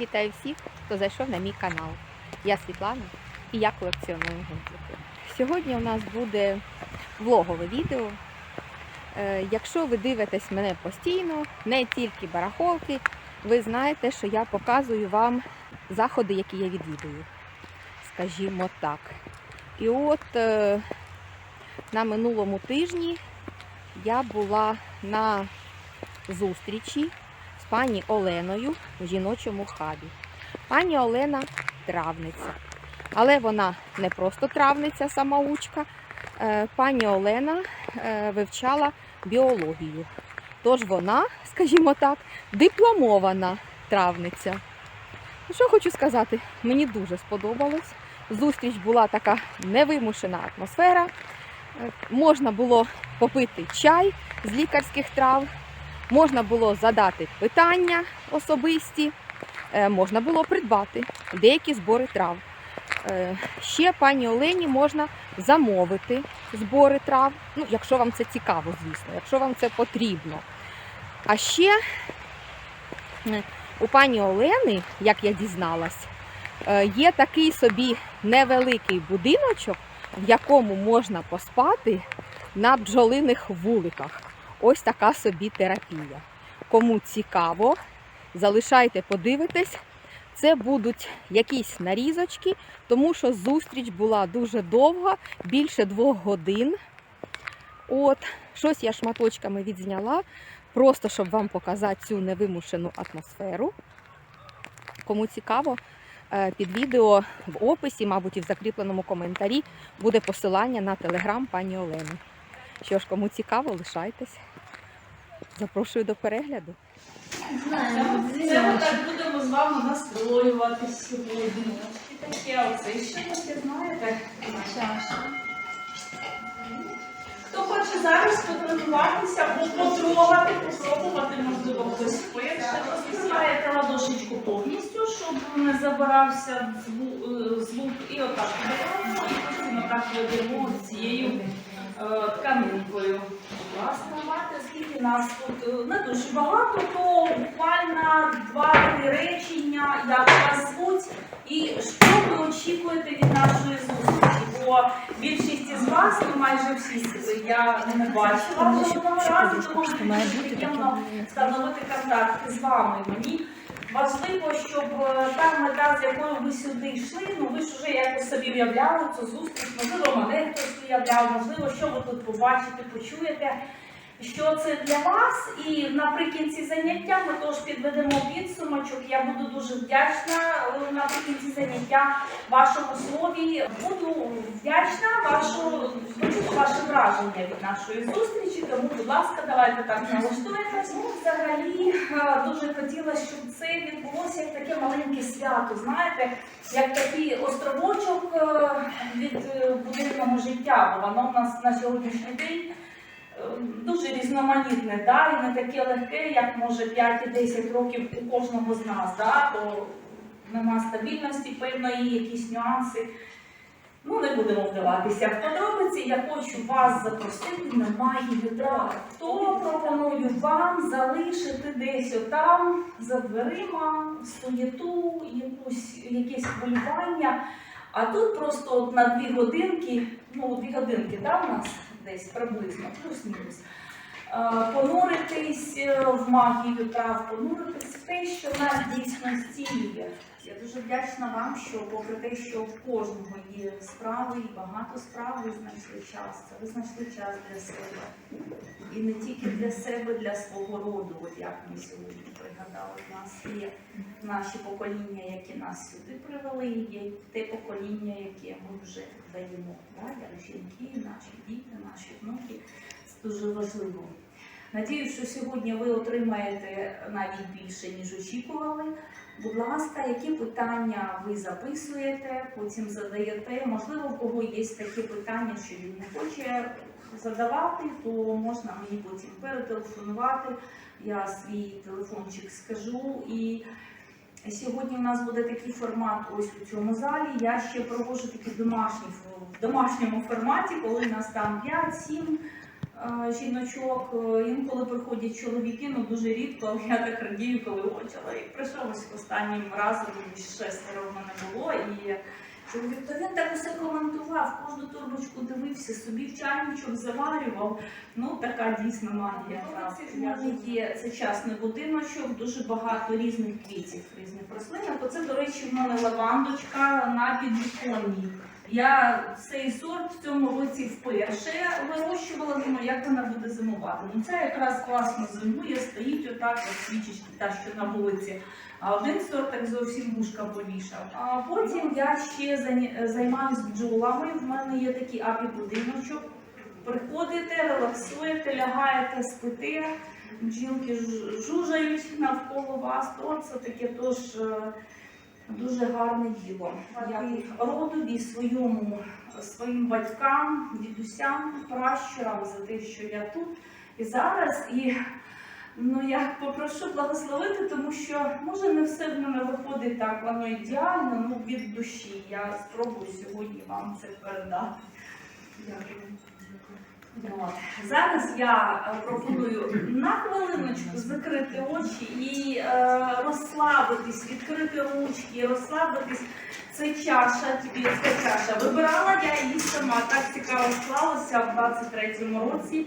Вітаю всіх, хто зайшов на мій канал. Я Світлана і я колекціоную гудзики. Сьогодні у нас буде влогове відео. Е, Якщо ви дивитесь мене постійно, не тільки барахолки, ви знаєте, що я показую вам заходи, які я відвідую. Скажімо так. І от е, на минулому тижні я була на зустрічі пані Оленою в жіночому хабі. Пані Олена травниця. Але вона не просто травниця, самоучка. Е, Пані Олена е, вивчала біологію. Тож вона, скажімо так, дипломована травниця. Що хочу сказати, мені дуже сподобалось. Зустріч була така невимушена атмосфера. Е, Можна було попити чай з лікарських трав, можна було задати питання особисті, е, можна було придбати деякі збори трав. Е, Ще пані Олені можна замовити збори трав, ну, якщо вам це цікаво, звісно, якщо вам це потрібно. А ще е, у пані Олени, як я дізналась, є такий собі невеликий будиночок, в якому можна поспати на бджолиних вуликах. Ось така собі терапія. Кому цікаво, залишайте, подивитесь. Це будуть якісь нарізочки, тому що зустріч була дуже довга, більше двох годин. От, щось я шматочками відзняла, просто щоб вам показати цю невимушену атмосферу. Кому цікаво, е, під відео в описі, мабуть, і в закріпленому коментарі буде посилання на телеграм пані Олени. Що ж, кому цікаво, лишайтесь. Запрошую до перегляду. Це ми так будемо з вами настроюватись сьогодні. І таке оце. І ще таке, знаєте, чаша. Хто хоче зараз потренуватися або потрогати, попробувати, можливо, хтось вперше, розкриваєте ладошечку повністю, щоб не забирався звук, е, і отак і потім отак ведемо цією тканинкою. Власне, скільки нас тут е, не дуже багато, то буквально два-три речення, як вас звуть, і що ви очікуєте від нашої зустрічі? Бо більшість із вас, ну майже всі я не бачила жодного разу, тому дуже приємно встановити контакти з вами. Мені важливо, щоб е, та мета, з якою ви сюди йшли, ну ви ж вже якось собі уявляли цю зустріч, можливо, мене хтось уявляв, можливо, що ви тут побачите, почуєте. Що це для вас, і наприкінці заняття ми теж підведемо підсумочок. Я буду дуже вдячна е, наприкінці заняття вашому слові. Буду вдячна вашу ваше враження від нашої зустрічі. Тому, будь ласка, давайте так налаштуємось. Ну, взагалі е, дуже хотілося, щоб це відбулося як таке маленьке свято. Знаєте, як такий островочок е, від буденного життя, бо воно в нас на сьогоднішній день. Дуже різноманітне, да, і не таке легке, як може 5 і 10 років у кожного з нас, да, то нема стабільності певної, якісь нюанси. Ну, не будемо вдаватися в подробиці. Я хочу вас запросити на магію. То пропоную вам залишити десь отам за дверима суєту, якусь, якесь хвилювання. А тут просто от на дві годинки, ну дві годинки, да, у нас десь приблизно, плюс-мінус. е, Понуритись е, в магію трав, понуритись в те, що нас дійсно зцілює. Я дуже вдячна вам, що попри те, що в кожного є справи і багато справ, ви знайшли час. Це ви знайшли час для себе. І не тільки для себе, для свого роду, от як ми сьогодні пригадали, в нас є наші покоління, які нас сюди привели, і є те покоління, яке ми вже даємо. Да? Як жінки, наші діти, наші внуки. Це дуже важливо. Надіюсь, що сьогодні ви отримаєте навіть більше, ніж очікували. Будь ласка, які питання ви записуєте, потім задаєте. Можливо, в кого є такі питання, що він не хоче задавати, то можна мені потім перетелефонувати. Я свій телефончик скажу. І сьогодні у нас буде такий формат ось у цьому залі. Я ще проводжу такий домашній в домашньому форматі, коли нас там 5-7 е, жіночок. Е, Інколи приходять чоловіки, ну дуже рідко, але я так радію, коли о, чоловік прийшов ось останнім разом, шестеро в мене було. І чоловік, то він так усе коментував, кожну турбочку дивився, собі в чайничок заварював. Ну, така дійсно магія. В мене є сучасний будиночок, дуже багато різних квітів, різних рослинок. Оце, до речі, в мене лавандочка на підвіконні. Я цей сорт в цьому році вперше вирощувала, думаю, як вона буде зимувати. Ну це якраз класно зимує, стоїть отак, от свічечки, та що на вулиці. А один сорт так зовсім вушка повішав. А потім я ще займаюсь бджолами. В мене є такий апі-будиночок. Приходите, релаксуєте, лягаєте, спите, бджілки жужають навколо вас, то це таке теж е, дуже гарне діло. Дякую родові своєму, своїм батькам, дідусям, пращурам за те, що я тут і зараз. І ну, я попрошу благословити, тому що може не все в мене виходить так, воно ідеально, ну від душі. Я спробую сьогодні вам це передати. Дякую. От. Зараз я е, пропоную на хвилиночку закрити очі і е, розслабитись, відкрити ручки, розслабитись. Це чаша, тобі це чаша. Вибирала я її сама. Так цікаво склалося в 23-му році.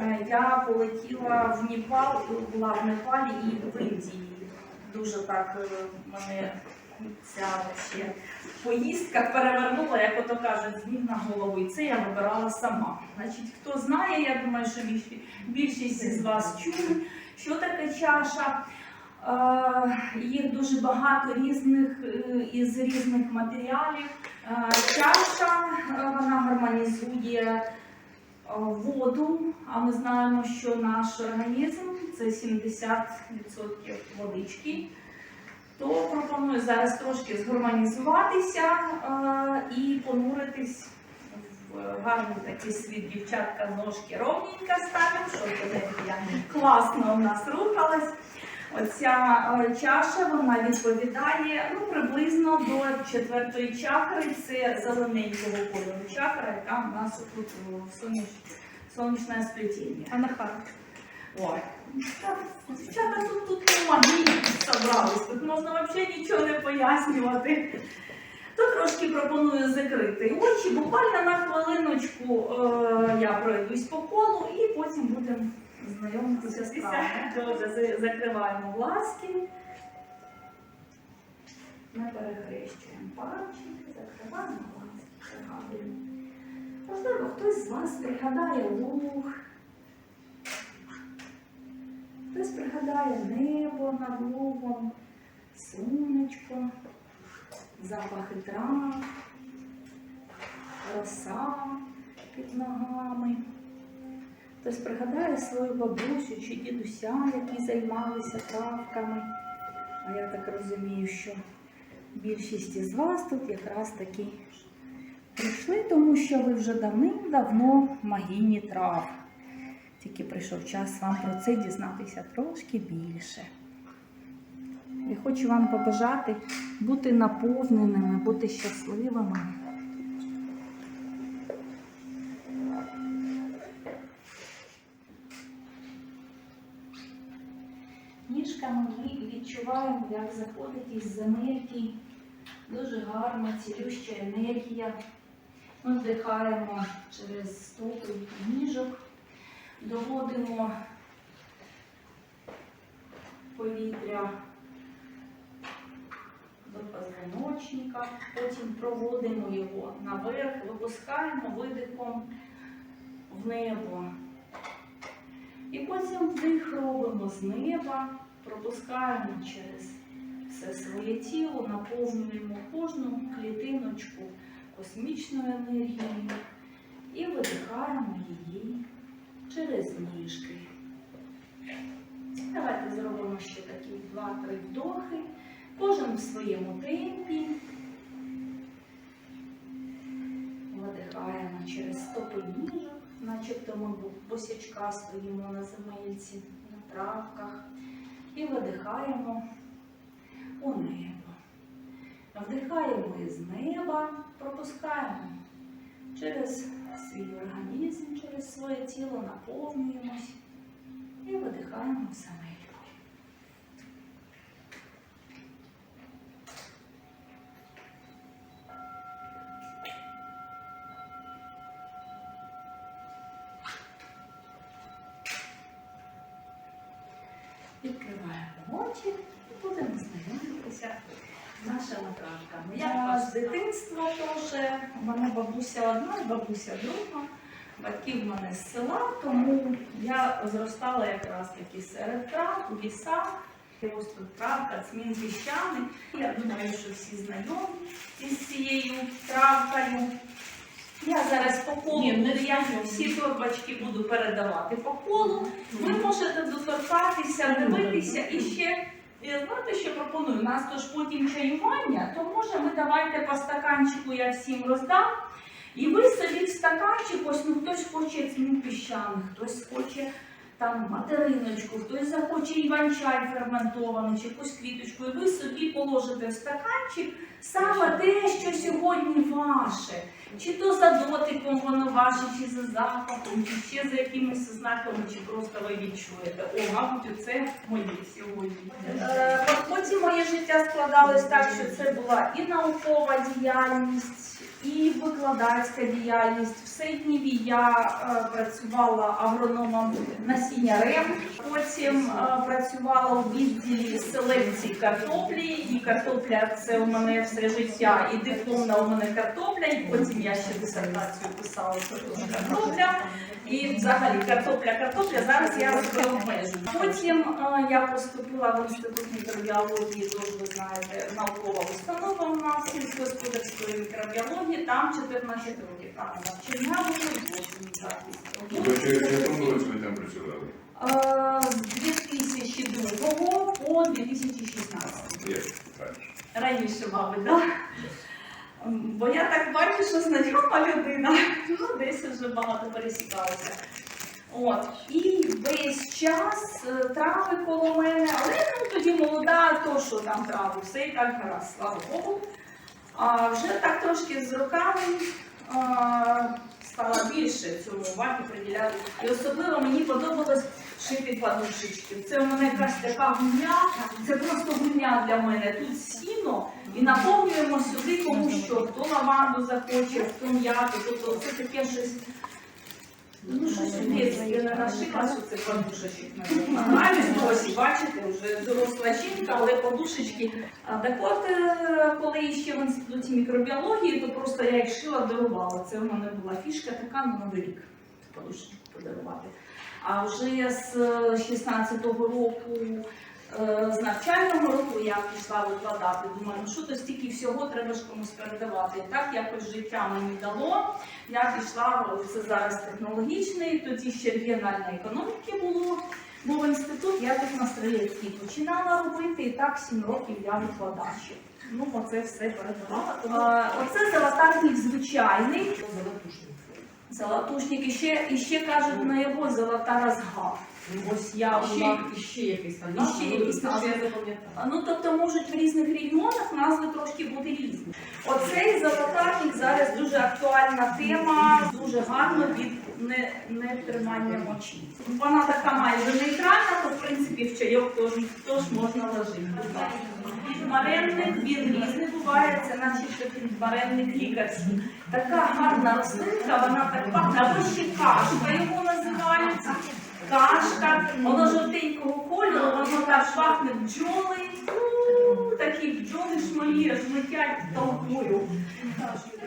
Е, я полетіла в Непал, була в Непалі і в Індії. Дуже так е, мене ця ще поїздка перевернула, як ото кажуть, з на голову. І це я вибирала сама. Значить, хто знає, я думаю, що більшість з вас чули, що таке чаша. Е, Їх дуже багато різних е, із різних матеріалів. Е, Чаша вона гармонізує воду, а ми знаємо, що наш організм це 70% водички. То пропоную зараз трошки згармонізуватися е, і понуритись в гарний такий світ. Дівчатка ножки ровненько ставимо, щоб енергія класно у нас рухалась. Оця е, чаша вона відповідає ну, приблизно до четвертої чакри. Це зелененького кольору чакра, яка у нас тут в сонячне сплетіння. А харт? Дівчата тут, тут по магії собрались, тут можна взагалі нічого не пояснювати. То трошки пропоную закрити очі, буквально на хвилиночку е, я пройдусь по колу і потім будемо знайомитися з справами. Добре, закриваємо глазки. Ми перехрещуємо пальчики, закриваємо глазки, пригадуємо. Можливо, хтось з вас пригадає луг. Хтось пригадає небо над лугом, сонечко, запахи трав, роса під ногами. Хтось пригадає свою бабусю чи дідуся, які займалися травками. А я так розумію, що більшість із вас тут якраз таки прийшли, тому що ви вже давним-давно магійні трав. Тільки прийшов час вам про це дізнатися трошки більше. І хочу вам побажати бути наповненими, бути щасливими. Ніжками ми відчуваємо, як заходить із земельки дуже гарна, цілюща енергія. Ми вдихаємо через стопи ніжок доводимо повітря до позвоночника, потім проводимо його наверх, випускаємо видихом в небо. І потім вдих робимо з неба, пропускаємо через все своє тіло, наповнюємо кожну клітиночку космічною енергією і видихаємо її через ніжки. Давайте зробимо ще такі два-три вдохи, кожен в своєму темпі. Видихаємо через стопи ніжок, начебто ми босячка стоїмо на земельці, на травках. І видихаємо у небо. Вдихаємо із неба, пропускаємо через свій організм, через своє тіло наповнюємось і видихаємо в у мене бабуся одна, бабуся друга. Батьки в мене з села, тому я зростала якраз таки серед трав, у лісах. Тут травка, цмін піщаний. Я думаю, що всі знайомі із цією травкою. Я зараз по колу я всі торбочки буду передавати по колу. Ви можете доторкатися, дивитися і ще. І знаєте, що пропоную? У нас тож потім чаювання, то може ми давайте по стаканчику я всім роздам. І ви собі в стаканчик, ось ну хтось хоче цмін піщаний, хтось хоче там материночку, хтось захоче іван-чай ферментований, чи якусь квіточку, і ви собі положите в стаканчик саме те, що сьогодні ваше. Чи то за дотиком воно ваше, чи за запахом, чи ще за якимись знаками, чи просто ви відчуєте. О, мабуть, це моє сьогодні. Е, Потім моє життя складалось так, що це була і наукова діяльність, і викладацька діяльність. В Сейдніві я е, працювала агрономом насіннярем, потім е, працювала у відділі селекції картоплі, і картопля це у мене все життя, і дипломна у мене картопля, і потім я ще дисертацію писала, що картопля. І взагалі картопля, картопля. Зараз я себе обмежую. Потім е, я поступила в інститут мікробіології, тож ви знаєте, наукова установа у нас сільськогосподарської мікробіології. Там 14 років там навчання було восьмий захист. В якому році ви там працювали? З 2002 по 2016. Як? Раніше, мабуть, так? Бо я так бачу, що знайома людина, ну десь вже багато пересікалася. От. І весь час е, трави коло мене, але ну, тоді молода, то що там трави, все і так гаразд, слава Богу. А вже так трошки з роками а, стала більше цьому уваги приділяти. І особливо мені подобалось шити подушечки. Це у мене якась така гуня, це просто гуня для мене. Тут сіно і наповнюємо сюди кому що. Хто лаванду захоче, хто м'яту, тобто це таке щось. Ну, щось я нашила, що це подушечок. Мамі досі, бачите, вже доросла жінка, але подушечки. Так от, е, коли ще в інституті мікробіології, то просто я їх шила, дарувала. Це в мене була фішка така на Новий рік подушечку подарувати. А вже з 16-го року, е, з навчального року я пішла викладати. Думаю, ну що то стільки всього треба ж комусь передавати. І так якось життя мені дало. Я пішла, це зараз технологічний, тоді ще регіональної економіки було. Був інститут, я тут на Стрілецькій починала робити, і так 7 років я викладач. Ну, оце все передавала. Е, Оце золотарник звичайний. Золотушник, і ще, і ще кажуть на його золота розга. Ось я була. І ще якийсь там. І ще якийсь там. Що я запам'ятала. Ну, тобто можуть в різних регіонах назви трошки бути різні. Оцей золотарник зараз дуже актуальна тема, дуже гарно від не, нетримання мочі. Вона така майже нейтральна, то в принципі в чайок теж, теж можна ложити. Підмаренник, він різний буває, це наче підмаренник лікарський. Така гарна рослинка, вона так пахне, або ще кашка його називається. Кашка, воно жовтенького кольору, воно так швахне бджоли. Такі бджоли шмаліє, жмитять толпою.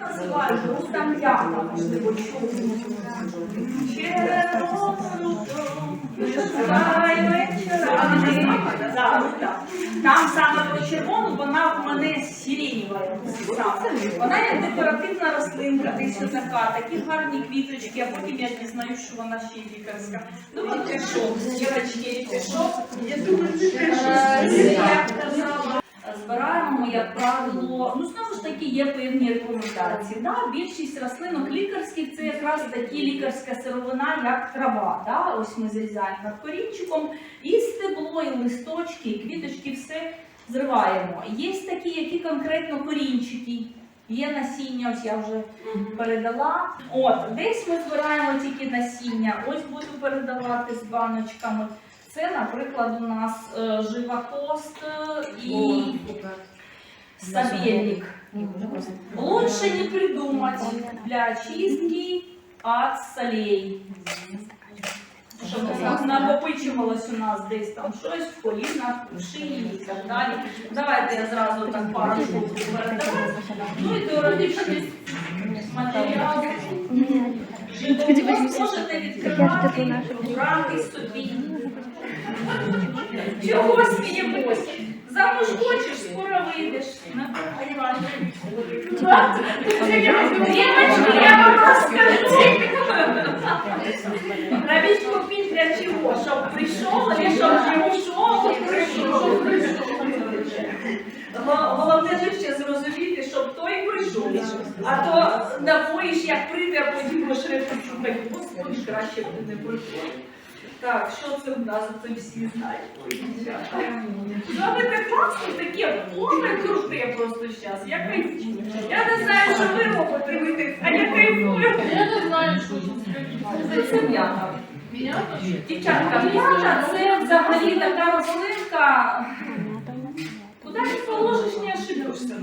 Називають рута м'ята, можливо, чули. Червону Там саме про червону, вона в мене сиренєва. Вона як декоративна рослинка, десь така, такі гарні квіточки, а потім я дізнаю, що вона ще й лікарська. Ну, от пішов, дівчатки, пішов. Я думаю, ти теж. Збираємо, як правило, ну знову ж таки є певні рекомендації. Да? Більшість рослинок лікарських це якраз такі лікарська сировина, як трава. Да? Ось ми зрізаємо над корінчиком, і стебло, і листочки, і квіточки, все зриваємо. Є такі, які конкретно корінчики. Є насіння, ось я вже передала. От, десь ми збираємо тільки насіння, ось буду передавати з баночками. Це, наприклад, у нас е, живокост е, і савельник. Лучше не придумать для чистки от солей. Щоб на- накопичувалось у нас десь там щось в колінах, в шиї і так далі. Давайте я зразу так пару штук передам. Ну і теоретичний матеріал. Живопис можете відкривати, брати собі. Чого сміємось? Замуж хочеш, скоро вийдеш. Девочки, я вам розкажу. Робіть купіть для чого? Щоб прийшов, чи щоб не ушов, прийшов, прийшов. Головне ж ще зрозуміти, щоб той прийшов. А то напоїш, як прийде, а потім будеш репетувати. Господи, краще не прийшов. Так, що це в нас? Це всі знають. Ой, дівчата. Ну, ви так класно, таке повне круте просто зараз. Я кайфую. Я не знаю, що ви робите, ви так, а я кайфую. Я не знаю, що тут. Це м'ята. Дівчатка, м'ята це взагалі така рослинка. Куди не положиш, не ошибешся.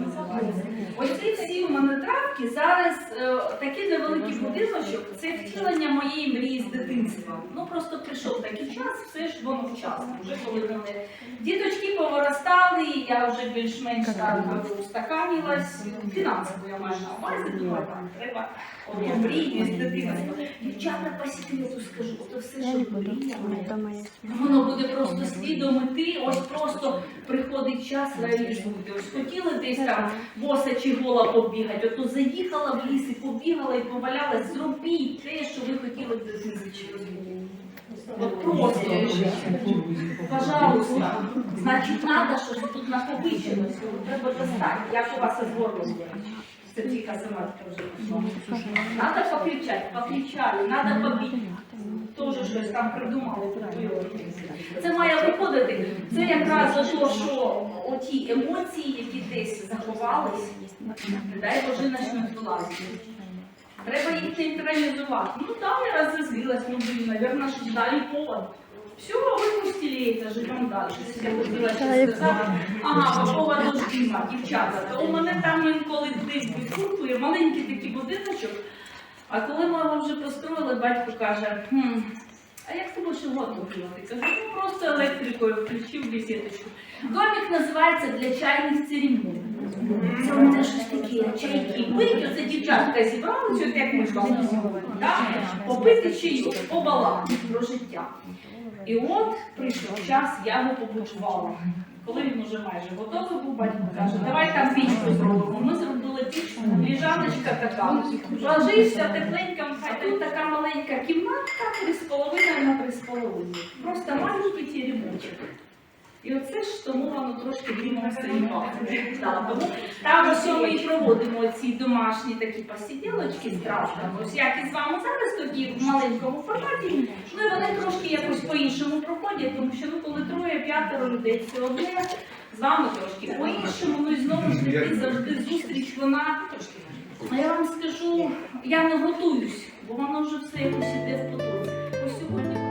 Оці всі у мене травки зараз е, такий невеликий будиночок. Це втілення моєї мрії з дитинства. Ну просто прийшов такий час, все ж воно вчасно. Вже коли вони діточки повиростали, і я вже більш-менш так устаканілась. Фінансово я маю на увазі, думаю, там треба одну мрію з дитинства. Дівчата по секрету скажу, то все ж мрія. Воно буде просто слідом іти, ось просто приходить час реалізуйте. Ось хотіли десь там боса чи гола побігати, ото заїхала в ліс і побігала і повалялась, зробіть те, що ви хотіли в. От просто. Пожалуйста. Значить, треба щоб тут накопичилось. Треба достати. Як у вас із горлом? Це тільки саматка вже. Надо покричати, покричали, надо побити. Теж щось там придумали, купили. Це має виходити. Це якраз за те, що оті емоції, які десь заховались, не дай Боже, почнуть вилазити. Треба їх нейтралізувати. Ну так, я разозлилась, ну блин, наверное, ж дали повод. Все, выпустили это, живем дальше. Я хотіла ще сказати. Ага, по поводу ж Діма, дівчата. То у мене там інколи десь відкуркує, маленький такий будиночок. А коли ми його вже построїли, батько каже, хм, а як ти будеш його отоплювати? Кажу, ну просто електрикою включив бесідочку. Домик називається для чайних церемоній. Це у мене щось таке, чайки. Пить, оце дівчатка зібралися, от як ми з вами так? попити чаю, побалакати про життя. І от прийшов час, я його побудувала. Коли він уже майже готовий був, батько каже, давай там пічку зробимо. Ми зробили пічку, ліжаночка така. Ложишся тепленько, а тут така маленька кімнатка, три з половиною на три з половиною. Просто маленький теремочок. І оце ж тому воно трошки дивно стоїть. Там ось ми і проводимо ці домашні такі посиділочки з травками. Ось як і з вами зараз тоді в маленькому форматі. Вони трошки якось по-іншому проходять, тому що ну коли троє, п'ятеро людей це одне, з вами трошки по-іншому. Ну і знову ж таки завжди зустріч вона. А я вам скажу, я не готуюсь, бо воно вже все якось іде в потоці. Ось сьогодні